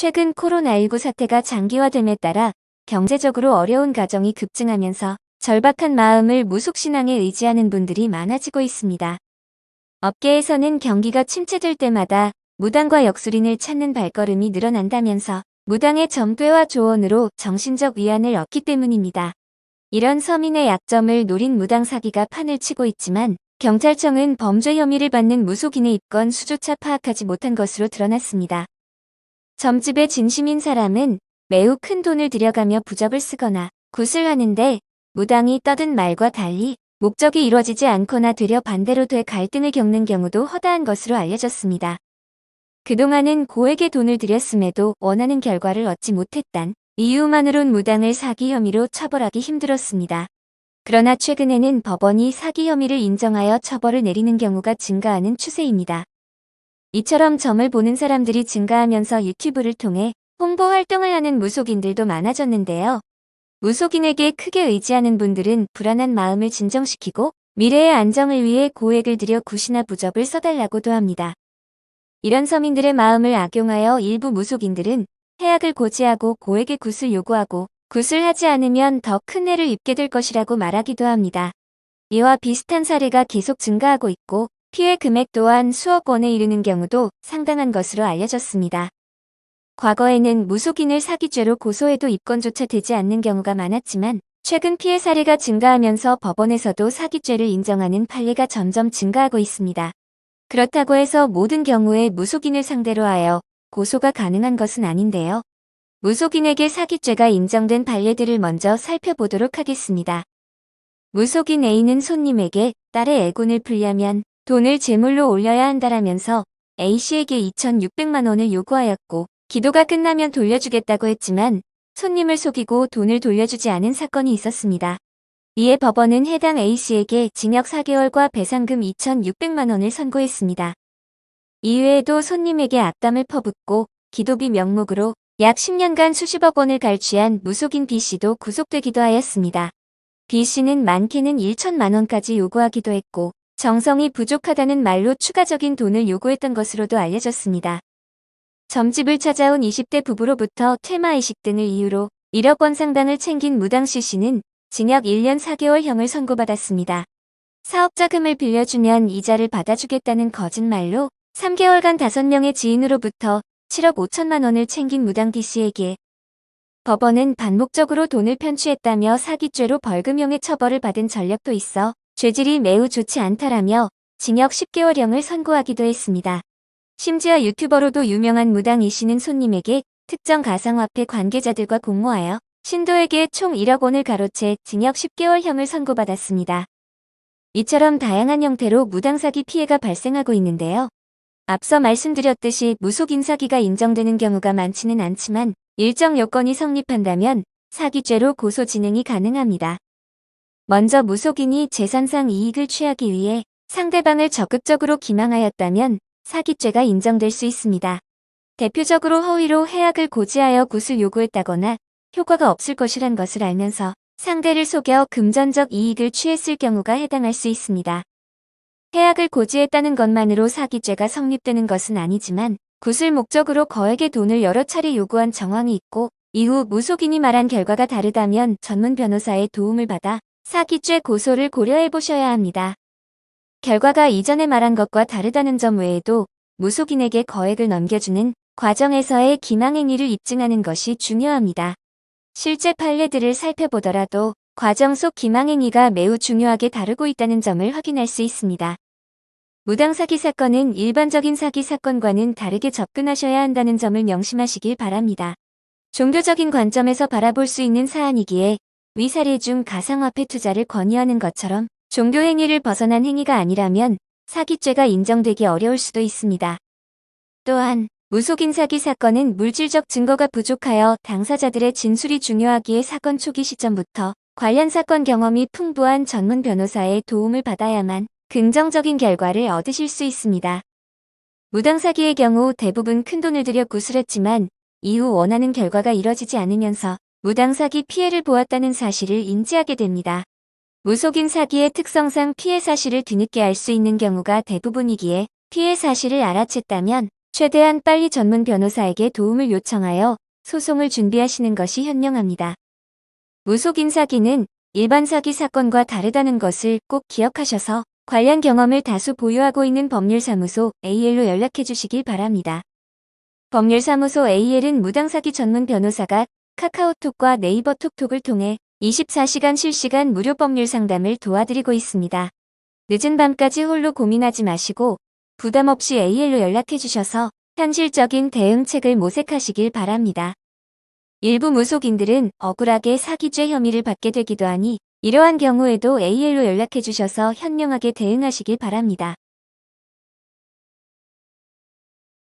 최근 코로나19 사태가 장기화됨에 따라 경제적으로 어려운 가정이 급증하면서 절박한 마음을 무속신앙에 의지하는 분들이 많아지고 있습니다. 업계에서는 경기가 침체될 때마다 무당과 역술인을 찾는 발걸음이 늘어난다면서 무당의 점괘와 조언으로 정신적 위안을 얻기 때문입니다. 이런 서민의 약점을 노린 무당 사기가 판을 치고 있지만 경찰청은 범죄 혐의를 받는 무속인의 입건 수조차 파악하지 못한 것으로 드러났습니다. 점집에 진심인 사람은 매우 큰 돈을 들여가며 부적을 쓰거나 굿을 하는데 무당이 떠든 말과 달리 목적이 이루어지지 않거나 되려 반대로 돼 갈등을 겪는 경우도 허다한 것으로 알려졌습니다. 그동안은 고액의 돈을 들였음에도 원하는 결과를 얻지 못했단 이유만으론 무당을 사기 혐의로 처벌하기 힘들었습니다. 그러나 최근에는 법원이 사기 혐의를 인정하여 처벌을 내리는 경우가 증가하는 추세입니다. 이처럼 점을 보는 사람들이 증가하면서 유튜브를 통해 홍보 활동을 하는 무속인들도 많아졌는데요. 무속인에게 크게 의지하는 분들은 불안한 마음을 진정시키고 미래의 안정을 위해 고액을 들여 굿이나 부적을 써달라고도 합니다. 이런 서민들의 마음을 악용하여 일부 무속인들은 해악을 고지하고 고액의 굿을 요구하고 굿을 하지 않으면 더 큰 해를 입게 될 것이라고 말하기도 합니다. 이와 비슷한 사례가 계속 증가하고 있고 피해 금액 또한 수억 원에 이르는 경우도 상당한 것으로 알려졌습니다. 과거에는 무속인을 사기죄로 고소해도 입건조차 되지 않는 경우가 많았지만 최근 피해 사례가 증가하면서 법원에서도 사기죄를 인정하는 판례가 점점 증가하고 있습니다. 그렇다고 해서 모든 경우에 무속인을 상대로 하여 고소가 가능한 것은 아닌데요. 무속인에게 사기죄가 인정된 판례들을 먼저 살펴보도록 하겠습니다. 무속인 A는 손님에게 딸의 애군을 풀려면 돈을 제물로 올려야 한다라면서 A씨에게 2,600만 원을 요구하였고 기도가 끝나면 돌려주겠다고 했지만 손님을 속이고 돈을 돌려주지 않은 사건이 있었습니다. 이에 법원은 해당 A씨에게 징역 4개월과 배상금 2,600만 원을 선고했습니다. 이외에도 손님에게 악담을 퍼붓고 기도비 명목으로 약 10년간 수십억 원을 갈취한 무속인 B씨도 구속되기도 하였습니다. B씨는 많게는 1천만 원까지 요구하기도 했고 정성이 부족하다는 말로 추가적인 돈을 요구했던 것으로도 알려졌습니다. 점집을 찾아온 20대 부부로부터 퇴마의식 등을 이유로 1억 원 상당을 챙긴 무당시 씨는 징역 1년 4개월형을 선고받았습니다. 사업 자금을 빌려주면 이자를 받아주겠다는 거짓말로 3개월간 5명의 지인으로부터 7억 5천만 원을 챙긴 무당 D씨에게 법원은 반복적으로 돈을 편취했다며 사기죄로 벌금형의 처벌을 받은 전력도 있어 죄질이 매우 좋지 않다라며 징역 10개월형을 선고하기도 했습니다. 심지어 유튜버로도 유명한 무당 이 씨는 손님에게 특정 가상화폐 관계자들과 공모하여 신도에게 총 1억 원을 가로채 징역 10개월형을 선고받았습니다. 이처럼 다양한 형태로 무당사기 피해가 발생하고 있는데요. 앞서 말씀드렸듯이 무속인 사기가 인정되는 경우가 많지는 않지만 일정 요건이 성립한다면 사기죄로 고소 진행이 가능합니다. 먼저 무속인이 재산상 이익을 취하기 위해 상대방을 적극적으로 기망하였다면 사기죄가 인정될 수 있습니다. 대표적으로 허위로 해악을 고지하여 굿을 요구했다거나 효과가 없을 것이란 것을 알면서 상대를 속여 금전적 이익을 취했을 경우가 해당할 수 있습니다. 해악을 고지했다는 것만으로 사기죄가 성립되는 것은 아니지만 굿을 목적으로 거액의 돈을 여러 차례 요구한 정황이 있고 이후 무속인이 말한 결과가 다르다면 전문 변호사의 도움을 받아 사기죄 고소를 고려해 보셔야 합니다. 결과가 이전에 말한 것과 다르다는 점 외에도 무속인에게 거액을 넘겨주는 과정에서의 기망행위를 입증하는 것이 중요합니다. 실제 판례들을 살펴보더라도 과정 속 기망행위가 매우 중요하게 다루고 있다는 점을 확인할 수 있습니다. 무당 사기 사건은 일반적인 사기 사건과는 다르게 접근하셔야 한다는 점을 명심하시길 바랍니다. 종교적인 관점에서 바라볼 수 있는 사안이기에 위 사례 중 가상화폐 투자를 권유하는 것처럼 종교 행위를 벗어난 행위가 아니라면 사기죄가 인정되기 어려울 수도 있습니다. 또한 무속인 사기 사건은 물질적 증거가 부족하여 당사자들의 진술이 중요하기에 사건 초기 시점부터 관련 사건 경험이 풍부한 전문 변호사의 도움을 받아야만 긍정적인 결과를 얻으실 수 있습니다. 무당 사기의 경우 대부분 큰돈을 들여 구술했지만 이후 원하는 결과가 이뤄지지 않으면서 무당 사기 피해를 보았다는 사실을 인지하게 됩니다. 무속인 사기의 특성상 피해 사실을 뒤늦게 알 수 있는 경우가 대부분이기에 피해 사실을 알아챘다면 최대한 빨리 전문 변호사에게 도움을 요청하여 소송을 준비하시는 것이 현명합니다. 무속인 사기는 일반 사기 사건과 다르다는 것을 꼭 기억하셔서 관련 경험을 다수 보유하고 있는 법률사무소 AL로 연락해 주시길 바랍니다. 법률사무소 AL은 무당사기 전문 변호사가 카카오톡과 네이버 톡톡을 통해 24시간 실시간 무료 법률 상담을 도와드리고 있습니다. 늦은 밤까지 홀로 고민하지 마시고 부담 없이 AL로 연락해 주셔서 현실적인 대응책을 모색하시길 바랍니다. 일부 무속인들은 억울하게 사기죄 혐의를 받게 되기도 하니 이러한 경우에도 AL로 연락해 주셔서 현명하게 대응하시길 바랍니다.